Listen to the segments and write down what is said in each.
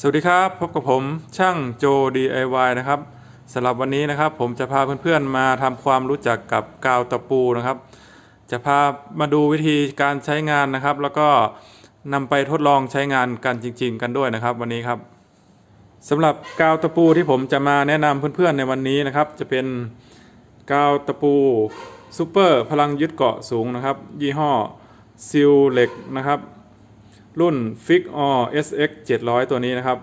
สวัสดีครับ พบกับผมช่างโจ DIY นะครับสำหรับวันนี้นะครับ ผมจะพาเพื่อนๆมาทำความรู้จักกับกาวตะปูนะครับ จะพามาดูวิธีการใช้งานนะครับ แล้วก็นำไปทดลองใช้งานกันจริง ๆ กันด้วยนะครับ วันนี้ครับสำหรับกาวตะปูที่ผมจะมาแนะนำเพื่อนๆในวันนี้นะครับ จะเป็นกาวตะปูซูเปอร์พลังยึดเกาะสูงนะครับ ยี่ห้อซิลเล็กนะครับ รุ่น Fix All SX 700 ตัวนี้นะครับ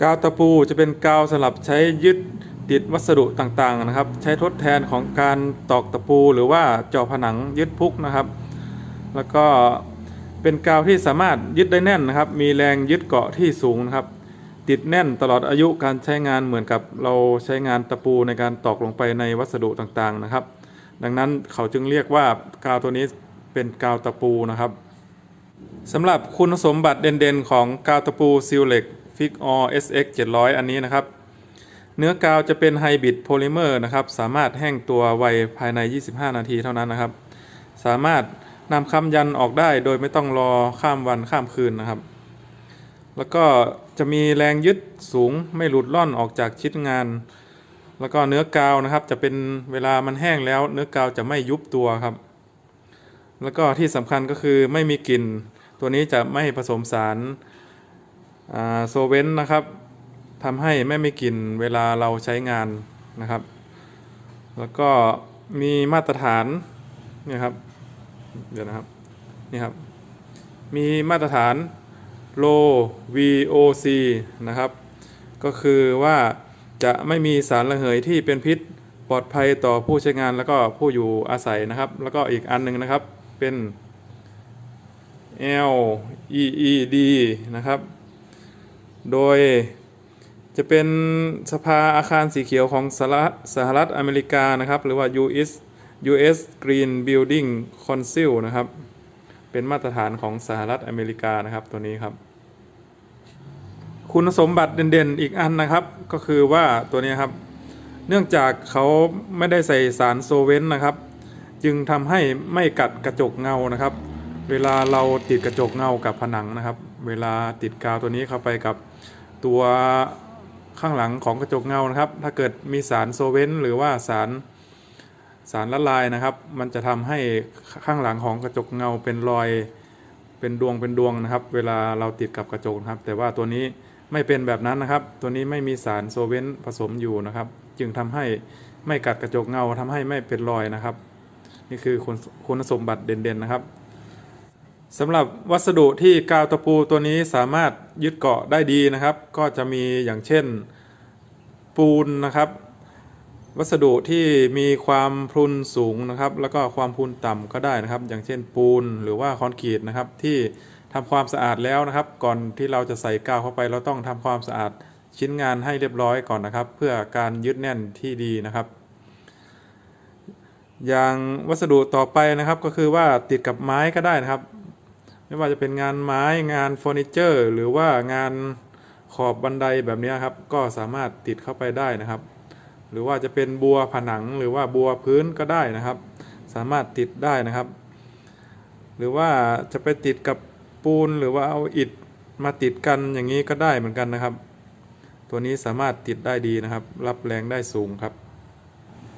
กาวตะปูจะเป็นกาวสำหรับใช้ยึดติดวัสดุต่างๆนะครับ ใช้ทดแทนของการตอกตะปูหรือว่าเจาะผนังยึดพุกนะครับ แล้วก็เป็นกาวที่สามารถยึดได้แน่นนะครับ มีแรงยึดเกาะที่สูงนะครับ ติดแน่นตลอดอายุการใช้งานเหมือนกับเราใช้งานตะปูในการตอกลงไปในวัสดุต่างๆนะครับ ดังนั้นเขาจึงเรียกว่ากาวตัวนี้เป็นกาวตะปูนะครับ สำหรับคุณสมบัติเด่นๆ ของกาวตะปูซิลเล็กฟิกออ SX 700 อันนี้นะครับ เนื้อกาวจะเป็นไฮบริดโพลิเมอร์นะครับ สามารถแห้งตัวไวภายใน 25 นาทีเท่านั้นนะครับ สามารถนำคำยันออกได้โดยไม่ต้องรอข้ามวันข้ามคืนนะครับ แล้วก็จะมีแรงยึดสูงไม่หลุดล่อนออกจากชิ้นงาน แล้วก็เนื้อกาวนะครับ จะเป็นเวลามันแห้งแล้ว เนื้อกาวจะไม่ยุบตัวครับ แล้วก็ที่สำคัญก็คือไม่มีกลิ่น ตัวนี้จะไม่ผสมสารโซเวนนะครับทำให้ไม่มีกลิ่นเวลาเราใช้งานนะครับ แล้วก็มีมาตรฐานเนี่ยครับเดี๋ยวนะครับนี่ครับ มีมาตรฐาน low VOC นะครับ ก็คือว่าจะไม่มีสารระเหยที่เป็นพิษปลอดภัยต่อผู้ใช้งานแล้วก็ผู้อยู่อาศัยนะครับ แล้วก็อีกอันหนึ่งนะครับเป็น L E E D นะครับ โดยจะเป็นสภาอาคารสีเขียวของสหรัฐสหรัฐอเมริกานะครับ หรือว่า US US Green Building Council นะครับ เป็นมาตรฐานของสหรัฐอเมริกานะครับตัวนี้ครับ คุณสมบัติเด่นๆ อีกอันนะครับ ก็คือว่าตัวนี้ครับ เนื่องจากเขาไม่ได้ใส่สารโซเวนนะครับ จึงทำให้ไม่กัดกระจกเงานะครับ เวลาเราติดกระจกเงากับผนังนะครับ เวลาติดกาวตัวนี้เข้าไปกับตัวข้างหลังของกระจกเงานะครับ ถ้าเกิดมีสารโซเวนหรือว่าสารสารละลายนะครับ มันจะทำให้ข้างหลังของกระจกเงาเป็นรอยเป็นดวงเป็นดวงนะครับ เวลาเราติดกับกระจกนะครับ แต่ว่าตัวนี้ไม่เป็นแบบนั้นนะครับ ตัวนี้ไม่มีสารโซเวนผสมอยู่นะครับ จึงทำให้ไม่กัดกระจกเงาทำให้ไม่เป็นรอยนะครับ นี่คือคุณคุณสมบัติเด่นๆนะครับ สำหรับวัสดุที่กาวตะปูตัวนี้สามารถยึดเกาะได้ดีนะครับ ก็จะมีอย่างเช่นปูนนะครับ วัสดุที่มีความพรุนสูงนะครับ แล้วก็ความพรุนต่ำก็ได้นะครับ อย่างเช่นปูนหรือว่าคอนกรีตนะครับ ที่ทำความสะอาดแล้วนะครับ ก่อนที่เราจะใส่กาวเข้าไป เราต้องทำความสะอาดชิ้นงานให้เรียบร้อยก่อนนะครับ เพื่อการยึดแน่นที่ดีนะครับ อย่างวัสดุต่อไปนะครับก็คือว่าติดกับไม้ก็ได้นะครับ ไม่ว่าจะเป็นงานไม้งานเฟอร์นิเจอร์หรือว่างานขอบบันไดแบบนี้ครับ ก็สามารถติดเข้าไปได้นะครับ หรือว่าจะเป็นบัวผนังหรือว่าบัวพื้นก็ได้นะครับ สามารถติดได้นะครับ หรือว่าจะไปติดกับปูนหรือว่าเอาอิฐมาติดกันอย่างนี้ก็ได้เหมือนกันนะครับ ตัวนี้สามารถติดได้ดีนะครับ รับแรงได้สูงครับ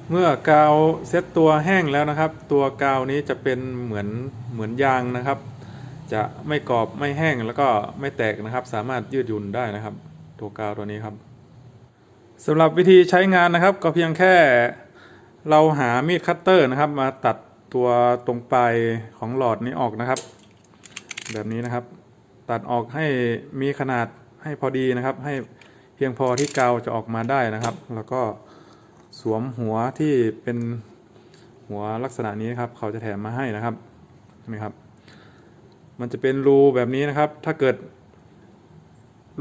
เมื่อกาวเซ็ตตัวแห้งแล้วนะครับ ตัวกาวนี้จะเป็นเหมือนเหมือนยางนะครับ จะไม่กรอบไม่แห้งแล้วก็ไม่แตกนะครับ สามารถยืดหยุ่นได้นะครับตัวกาวตัวนี้ครับสำหรับวิธีใช้งานนะครับ ก็เพียงแค่เราหามีดคัตเตอร์นะครับ มาตัดตัวตรงปลายของหลอดนี้ออกนะครับ แบบนี้นะครับ ตัดออกให้มีขนาดให้พอดีนะครับ ให้เพียงพอที่กาวจะออกมาได้นะครับ แล้วก็สวมหัวที่เป็นหัวลักษณะนี้นครับ เขาจะแถมมาให้นะครับนี่ครับ มันจะเป็นรูแบบนี้นะครับ ถ้าเกิด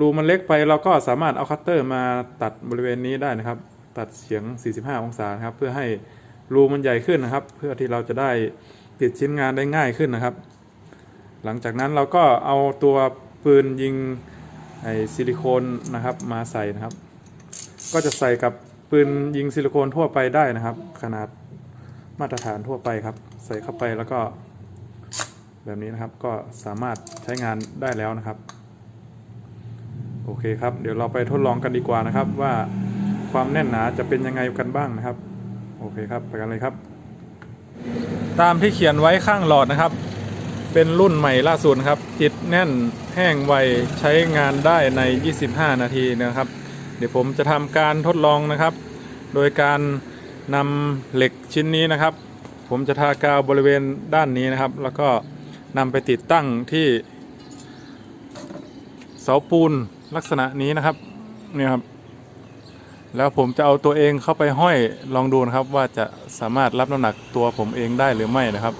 รูมันเล็กไปเราก็สามารถเอาคัตเตอร์มาตัดบริเวณนี้ได้นะครับ ตัดเฉียง 45 องศาครับ เพื่อให้รูมันใหญ่ขึ้นนะครับ เพื่อที่เราจะได้ติดชิ้นงานได้ง่ายขึ้นนะครับ หลังจากนั้นเราก็เอาตัวปืนยิงไอซิลิโคนนะครับมาใส่นะครับ ก็จะใส่กับปืนยิงซิลิโคนทั่วไปได้นะครับ ขนาดมาตรฐานทั่วไปครับ ใส่เข้าไปแล้วก็ แบบนี้นะครับก็สามารถใช้งานได้แล้วนะครับ โอเคครับ เดี๋ยวเราไปทดลองกันดีกว่านะครับ ว่าความแน่นหนาจะเป็นยังไงกันบ้างนะครับ โอเคครับไปกันเลยครับ ตามที่เขียนไว้ข้างหลอดนะครับ เป็นรุ่นใหม่ล่าสุดครับจิตแน่นแห้งไวใช้งานได้ใน 25 นาทีนะครับ เดี๋ยวผมจะทำการทดลองนะครับ โดยการนำเหล็กชิ้นนี้นะครับ ผมจะทากาวบริเวณด้านนี้นะครับ แล้วก็ นำไปติดตั้งที่เสาปูนลักษณะนี้นะครับเนี่ยครับ แล้วผมจะเอาตัวเองเข้าไปห้อยลองดูนะครับ ว่าจะสามารถรับน้ำหนักตัวผมเองได้หรือไม่นะครับ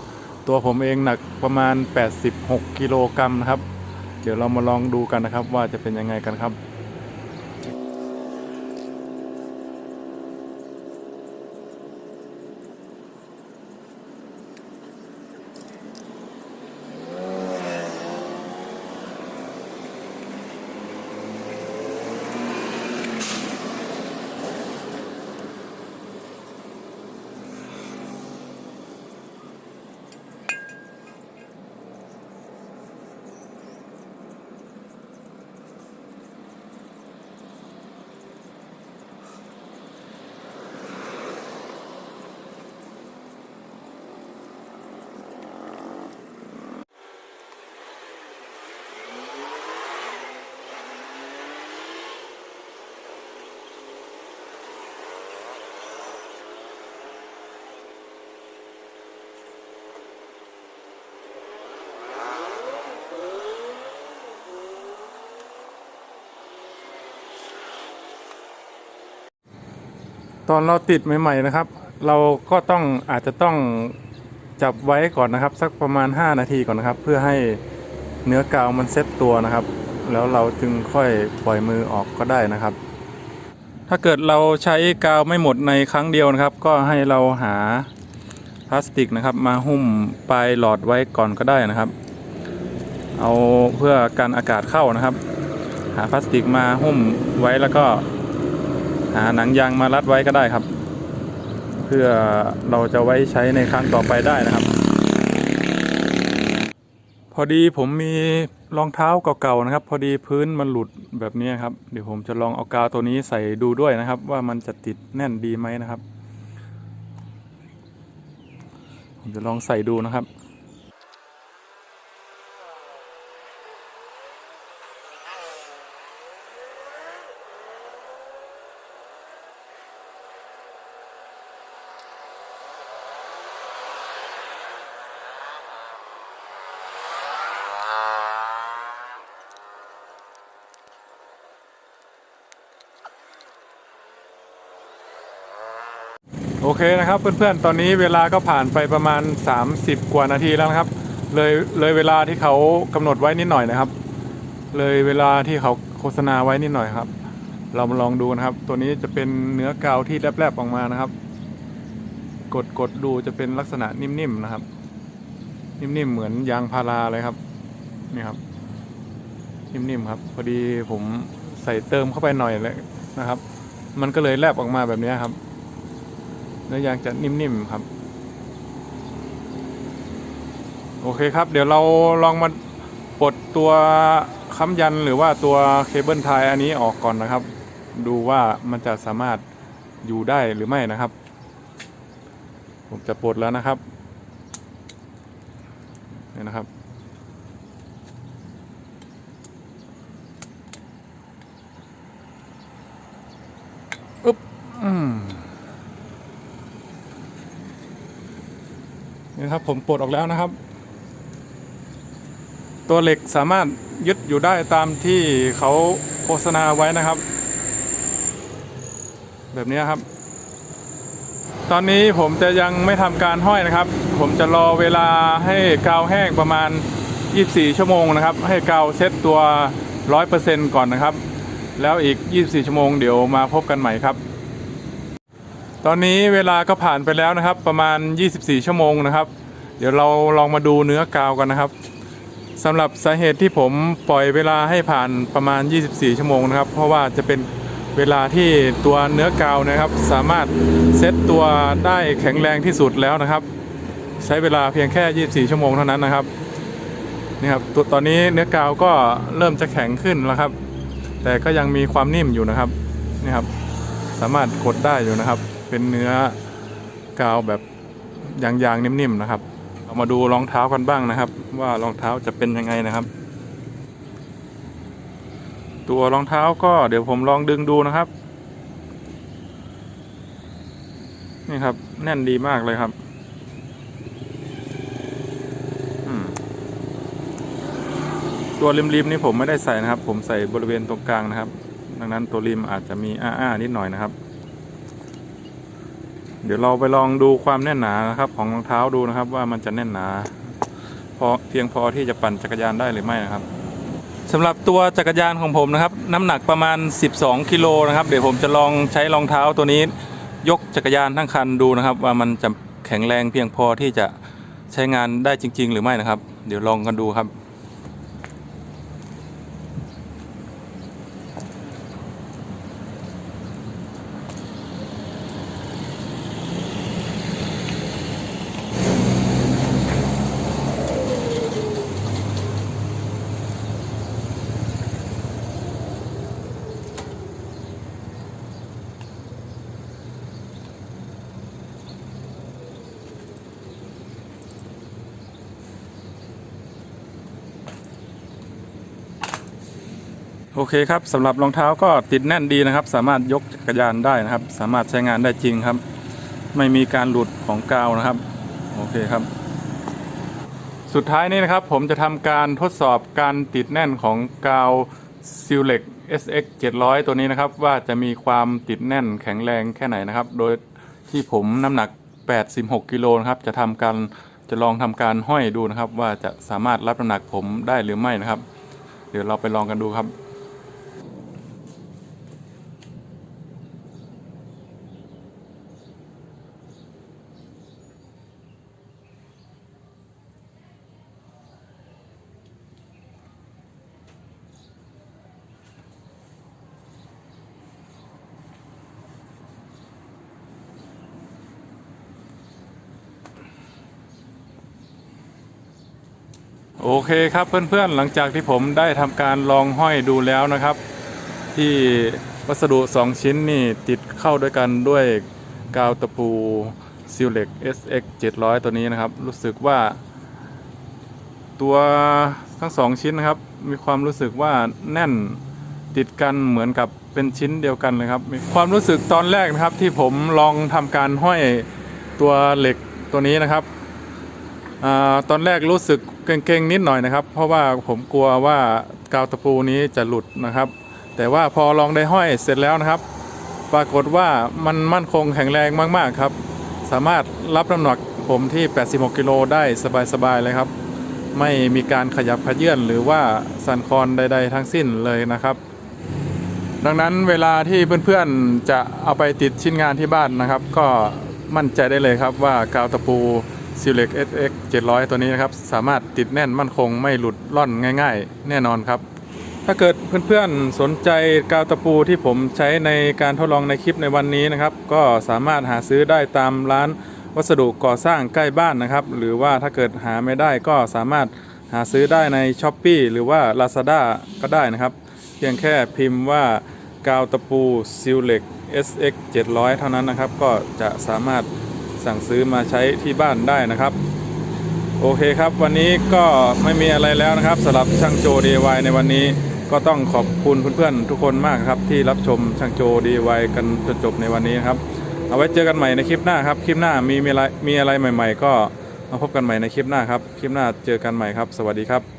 ตัวผมเองหนักประมาณ 86 กิโลกรัมนะครับ เดี๋ยวเรามาลองดูกันนะครับ ว่าจะเป็นยังไงกันครับ ตอนเราติดใหม่ๆนะครับ เราก็ต้องอาจจะต้องจับไว้ก่อนนะครับ สักประมาณ 5 นาทีก่อนนะครับ เพื่อให้เนื้อกาวมันเซ็ตตัวนะครับ แล้วเราจึงค่อยปล่อยมือออกก็ได้นะครับ ถ้าเกิดเราใช้กาวไม่หมดในครั้งเดียวนะครับ ก็ให้เราหาพลาสติกนะครับ มาหุ้มปลายหลอดไว้ก่อนก็ได้นะครับ เอาเพื่อกันอากาศเข้านะครับ หาพลาสติกมาหุ้มไว้แล้วก็ หาหนังยางมารัดไว้ก็ได้ครับ เพื่อเราจะไว้ใช้ในครั้งต่อไปได้นะครับ พอดีผมมีรองเท้าเก่าๆนะครับ พอดีพื้นมันหลุดแบบนี้ครับ เดี๋ยวผมจะลองเอากาวตัวนี้ใส่ดูด้วยนะครับ ว่ามันจะติดแน่นดีไหมนะครับ ผมจะลองใส่ดูนะครับ โอเคนะครับเพื่อนๆ ตอนนี้เวลาก็ผ่านไปประมาณ 30 กว่านาทีแล้วนะครับ เลยเลยเวลาที่เขากำหนดไว้นิดหน่อยนะครับ เลยเวลาที่เขาโฆษณาไว้นิดหน่อยครับ เรามาลองดูนะครับ ตัวนี้จะเป็นเนื้อกาวที่แลบๆออกมานะครับ กดกดดูจะเป็นลักษณะนิ่มๆนะครับ นิ่มๆเหมือนยางพาราเลยครับนี่ครับ นิ่มๆครับ พอดีผมใส่เติมเข้าไปหน่อยเลยนะครับ มันก็เลยแลบออกมาแบบนี้ครับ เนื้อยางจะนิ่มๆครับ โอเคครับ เดี๋ยวเราลองมาปลดตัวค้ำยันหรือว่าตัวเคเบิลไทยอันนี้ออกก่อนนะครับ ดูว่ามันจะสามารถอยู่ได้หรือไม่นะครับ ผมจะปลดแล้วนะครับนี่นะครับ อึ๊บอืม นี่ครับผมปลดออกแล้วนะครับ ตัวเหล็กสามารถยึดอยู่ได้ตามที่เขาโฆษณาไว้นะครับ แบบนี้ครับ ตอนนี้ผมจะยังไม่ทำการห้อยนะครับ ผมจะรอเวลาให้กาวแห้งประมาณ 24 ชั่วโมงนะครับ ให้กาวเซ็ตตัว 100%ก่อนนะครับ แล้วอีก 24 ชั่วโมงเดี๋ยวมาพบกันใหม่ครับ ตอนนี้เวลาก็ผ่านไปแล้วนะครับ ประมาณ 24 ชั่วโมงนะครับ เดี๋ยวเราลองมาดูเนื้อกาวกันนะครับสำหรับสาเหตุที่ผมปล่อยเวลาให้ผ่านประมาณ 24 ชั่วโมงนะครับ เพราะว่าจะเป็นเวลาที่ตัวเนื้อกาวนะครับ สามารถเซตตัวได้แข็งแรงที่สุดแล้วนะครับ ใช้เวลาเพียงแค่ 24 ชั่วโมงเท่านั้นนะครับนี่ครับตัวตอนนี้เนื้อกาวก็เริ่มจะแข็งขึ้นแล้วครับ แต่ก็ยังมีความนิ่มอยู่นะครับนี่ครับ สามารถกดได้อยู่นะครับ เป็นเนื้อกาวแบบยางๆนิ่มๆนะครับ เรามาดูรองเท้ากันบ้างนะครับ ว่ารองเท้าจะเป็นยังไงนะครับ ตัวรองเท้าก็เดี๋ยวผมลองดึงดูนะครับ นี่ครับแน่นดีมากเลยครับตัวริมๆนี่ผมไม่ได้ใส่นะครับ ผมใส่บริเวณตรงกลางนะครับ ดังนั้นตัวริมอาจจะมีอ้าๆนิดหน่อยนะครับ เดี๋ยวเราไปลองดูความแน่นหนานะครับ ของรองเท้าดูนะครับ ว่ามันจะแน่นหนาพอเพียงพอที่จะปั่นจักรยานได้หรือไม่นะครับสำหรับตัวจักรยานของผมนะครับ น้ำหนักประมาณ 12กิโลนะครับเดี๋ยวผมจะลองใช้รองเท้าตัวนี้ ยกจักรยานทั้งคันดูนะครับ ว่ามันจะแข็งแรงเพียงพอที่จะใช้งานได้จริง ๆ หรือไม่นะครับ เดี๋ยวลองกันดูครับ โอเคครับสำหรับรองเท้าก็ติดแน่นดีนะครับ สามารถยกจักรยานได้นะครับ สามารถใช้งานได้จริงครับ ไม่มีการหลุดของกาวนะครับ โอเคครับ สุดท้ายนี้นะครับ ผมจะทำการทดสอบการติดแน่นของกาวซิลเล็ก SX 700 ตัวนี้นะครับ ว่าจะมีความติดแน่นแข็งแรงแค่ไหนนะครับ โดยที่ผมน้ำหนัก 86 กิโลนะครับ จะทำการจะลองทำการห้อยดูนะครับ ว่าจะสามารถรับน้ำหนักผมได้หรือไม่นะครับ เดี๋ยวเราไปลองกันดูครับ โอเคครับเพื่อนๆหลังจากที่ผมได้ทำการลองห้อยดูแล้วนะครับ ที่วัสดุ 2 ชิ้นนี่ติดเข้าด้วยกันด้วยกาวตะปูซิลเล็ก SX 700 ตัวนี้นะครับ รู้สึกว่า ตัวทั้งสองชิ้นนะครับ มีความรู้สึกว่าแน่นติดกันเหมือนกับเป็นชิ้นเดียวกันเลยครับ ความรู้สึกตอนแรกนะครับ ที่ผมลองทำการห้อยตัวเหล็กตัวนี้นะครับอตอนแรกรู้สึก เกรงๆนิดหน่อยนะครับ เพราะว่าผมกลัวว่ากาวตะปูนี้จะหลุดนะครับ แต่ว่าพอลองได้ห้อยเสร็จแล้วนะครับ ปรากฏว่ามันมั่นคงแข็งแรงมากๆครับ สามารถรับน้ำหนักผมที่ 86 กิโลได้สบายๆเลยครับ ไม่มีการขยับขยื่นหรือว่าสั่นคลอนใด ๆ ทั้งสิ้นเลยนะครับ ดังนั้นเวลาที่เพื่อนๆจะเอาไปติดชิ้นงานที่บ้านนะครับ ก็มั่นใจได้เลยครับว่ากาวตะปู s i l e c SX 700 ตัวนี้นะครับ สามารถติดแน่นมั่นคงไม่หลุดล่อนง่าย ๆ แน่นอนครับ ถ้าเกิดเพื่อนๆสนใจกาวตะปูที่ผมใช้ในการทดลองในคลิปในวันนี้นะครับ ก็สามารถหาซื้อได้ตามร้านวัสดุก่อสร้างใกล้บ้านนะครับ หรือว่าถ้าเกิดหาไม่ได้ก็สามารถหาซื้อได้ใน s h อ p e e หรือว่า Lazada ก็ได้นะครับ เพียงแค่พิมพ์ว่ากาวตะปู s i l e c SX 700 เท่านั้นนะครับ ก็จะสามารถ สั่งซื้อมาใช้ที่บ้านได้นะครับ โอเคครับ วันนี้ก็ไม่มีอะไรแล้วนะครับสำหรับช่างโจ DIY ในวันนี้ก็ต้องขอบคุณเพื่อนๆทุกคนมากครับ ที่รับชมช่างโจ DIY กันจนจบในวันนี้นครับ เอาไว้เจอกันใหม่ในคลิปหน้าครับ คลิปหน้ามีมีอะไรมีอะไรใหม่ ๆ ก็มาพบกันใหม่ในคลิปหน้าครับ คลิปหน้าเจอกันใหม่ครับ สวัสดีครับ